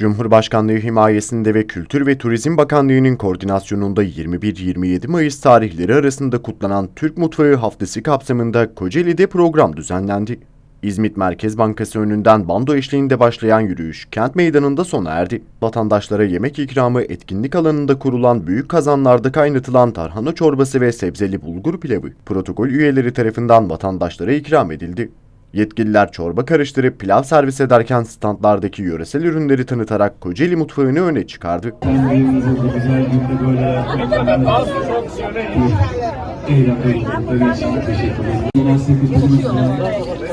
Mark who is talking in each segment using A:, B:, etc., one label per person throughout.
A: Cumhurbaşkanlığı himayesinde ve Kültür ve Turizm Bakanlığı'nın koordinasyonunda 21-27 Mayıs tarihleri arasında kutlanan Türk Mutfağı Haftası kapsamında Kocaeli'de program düzenlendi. İzmit Merkez Bankası önünden bando eşliğinde başlayan yürüyüş kent meydanında sona erdi. Vatandaşlara yemek ikramı etkinlik alanında kurulan büyük kazanlarda kaynatılan tarhana çorbası ve sebzeli bulgur pilavı protokol üyeleri tarafından vatandaşlara ikram edildi. Yetkililer çorba karıştırıp pilav servis ederken standlardaki yöresel ürünleri tanıtarak Kocaeli mutfağını öne çıkardı.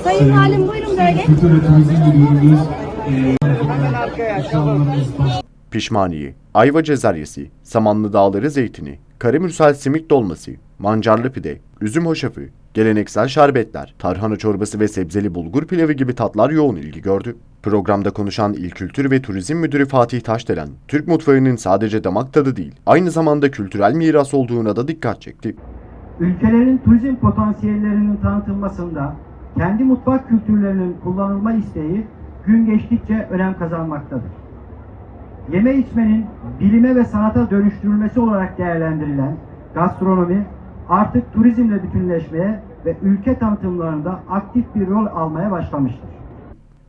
B: Sayın Valim buyurun böyle.
A: Pişmaniye, ayva cezeryesi, samanlı dağları zeytini, karamürsel simit dolması, mancarlı pide, üzüm hoşafı, geleneksel şerbetler, tarhana çorbası ve sebzeli bulgur pilavı gibi tatlar yoğun ilgi gördü. Programda konuşan İl Kültür ve Turizm Müdürü Fatih Taşdelen, Türk mutfağının sadece damak tadı değil, aynı zamanda kültürel miras olduğuna da dikkat çekti.
C: ülkelerin turizm potansiyellerinin tanıtılmasında kendi mutfak kültürlerinin kullanılma isteği gün geçtikçe önem kazanmaktadır. Yeme içmenin bilime ve sanata dönüştürülmesi olarak değerlendirilen gastronomi artık turizmle bütünleşmeye ve ülke tanıtımlarında aktif bir rol almaya başlamıştır.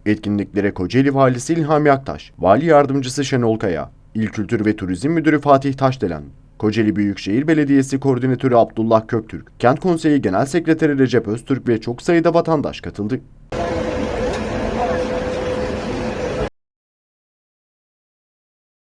A: Etkinliklere Kocaeli Valisi İlhami Aktaş, Vali Yardımcısı Şenol Kaya, İl Kültür ve Turizm Müdürü Fatih Taşdelen, Kocaeli Büyükşehir Belediyesi Koordinatörü Abdullah Köktürk, Kent Konseyi Genel Sekreteri Recep Öztürk ve çok sayıda vatandaş katıldı.